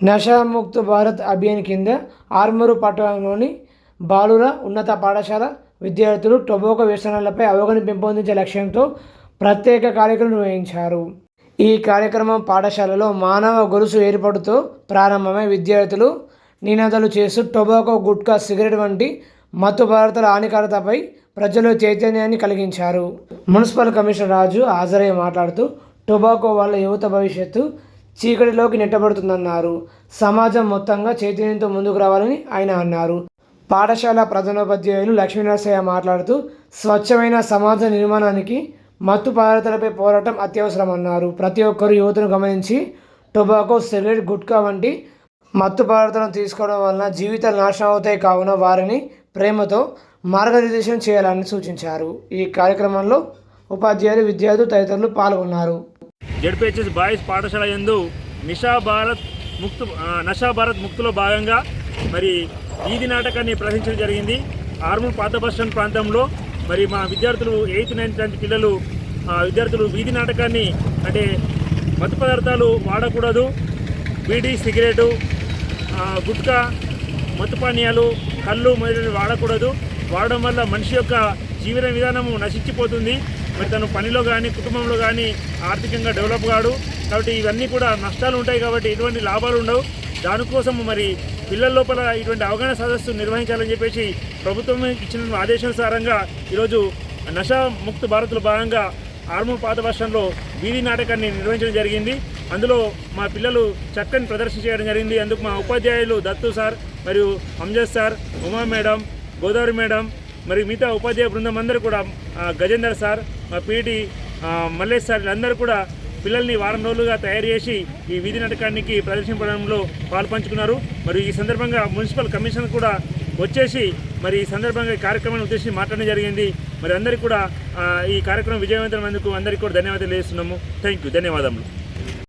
నషాముక్త భారత్ అభియాన్ కింద ఆర్మూరు పట్టణంలోని బాలుర ఉన్నత పాఠశాల విద్యార్థులు టొబాకో వ్యసనాలపై అవగాహన పెంపొందించే లక్ష్యంతో ప్రత్యేక కార్యక్రమం నిర్వహించారు. ఈ కార్యక్రమం పాఠశాలలో మానవ గొలుసు ఏర్పాటుతో ప్రారంభమై విద్యార్థులు నినాదాలు చేస్తూ టొబాకో గుట్కా సిగరెట్ వంటి మత్తు పదార్థాల హానికారతపై ప్రజల్లో చైతన్యాన్ని కలిగించారు. మున్సిపల్ కమిషనర్ రాజు హాజరై మాట్లాడుతూ టొబాకో వల్ల యువత భవిష్యత్తు చీకటిలోకి నెట్టబడుతుందన్నారు. సమాజం మొత్తంగా చైతన్యంతో ముందుకు రావాలని ఆయన అన్నారు. పాఠశాల ప్రధానోపాధ్యాయులు లక్ష్మీనరసయ్య మాట్లాడుతూ స్వచ్ఛమైన సమాజ నిర్మాణానికి మత్తు పదార్థాలపై పోరాటం అత్యవసరమన్నారు. ప్రతి ఒక్కరూ యువతను గమనించి టొబాకో సిగరెట్ గుట్కా వంటి మత్తు పదార్థాలను తీసుకోవడం వలన జీవితాలు నాశనం అవుతాయి కావున వారిని ప్రేమతో మార్గనిర్దేశం చేయాలని సూచించారు. ఈ కార్యక్రమంలో ఉపాధ్యాయులు విద్యార్థులు తదితరులు పాల్గొన్నారు. జడ్పిహెచ్ఎస్ బాయ్స్ పాఠశాల యందు నిషా భారత్ ముక్తు నషా భారత్ ముక్తులో భాగంగా మరి వీధి నాటకాన్ని ప్రదర్శించడం జరిగింది. ఆర్మూర్ పాత బస్ స్టాండ్ ప్రాంతంలో మరి మా విద్యార్థులు ఎయిత్ నైన్త్ టెన్త్ పిల్లలు విద్యార్థులు వీధి నాటకాన్ని అంటే మత్తు పదార్థాలు వాడకూడదు. బీడీ సిగరెటు గుట్కా మత్తు పానీయాలు కళ్ళు మొదలైనవి వాడకూడదు. వాడడం వల్ల మనిషి యొక్క జీవన విధానము నశించిపోతుంది. మరి తను పనిలో కానీ కుటుంబంలో కానీ ఆర్థికంగా డెవలప్ కాడు. కాబట్టి ఇవన్నీ కూడా నష్టాలు ఉంటాయి కాబట్టి ఎటువంటి లాభాలు ఉండవు. దానికోసం మరి పిల్లల లోపల ఇటువంటి అవగాహన సదస్సు నిర్వహించాలని చెప్పేసి ప్రభుత్వం ఇచ్చిన ఆదేశానుసారంగా ఈరోజు నషా ముక్త భారత్లో భాగంగా ఆర్మూర్ పాత వర్షంలో వీధి నాటకాన్ని నిర్వహించడం జరిగింది. అందులో మా పిల్లలు చక్కని ప్రదర్శన చేయడం జరిగింది. అందుకు మా ఉపాధ్యాయులు దత్తు సార్ మరియు Amjad sir Uma madam Godavari madam మరి మిగతా ఉపాధ్యాయ బృందం అందరూ కూడా గజేందర్ సార్ మా పీటీ మల్లేష్ సార్ అందరూ కూడా పిల్లల్ని వారం రోజులుగా తయారు చేసి ఈ వీధి నాటకానికి ప్రదర్శించడంలో పాల్పంచుకున్నారు. మరి ఈ సందర్భంగా మున్సిపల్ కమిషనర్ కూడా వచ్చేసి మరి ఈ సందర్భంగా ఈ కార్యక్రమాన్ని ఉద్దేశించి మాట్లాడడం జరిగింది. మరి అందరికీ కూడా ఈ కార్యక్రమం విజయవంతమైనందుకు అందరికీ కూడా ధన్యవాదాలు తెలియజేస్తున్నాము. థ్యాంక్ యూ ధన్యవాదములు.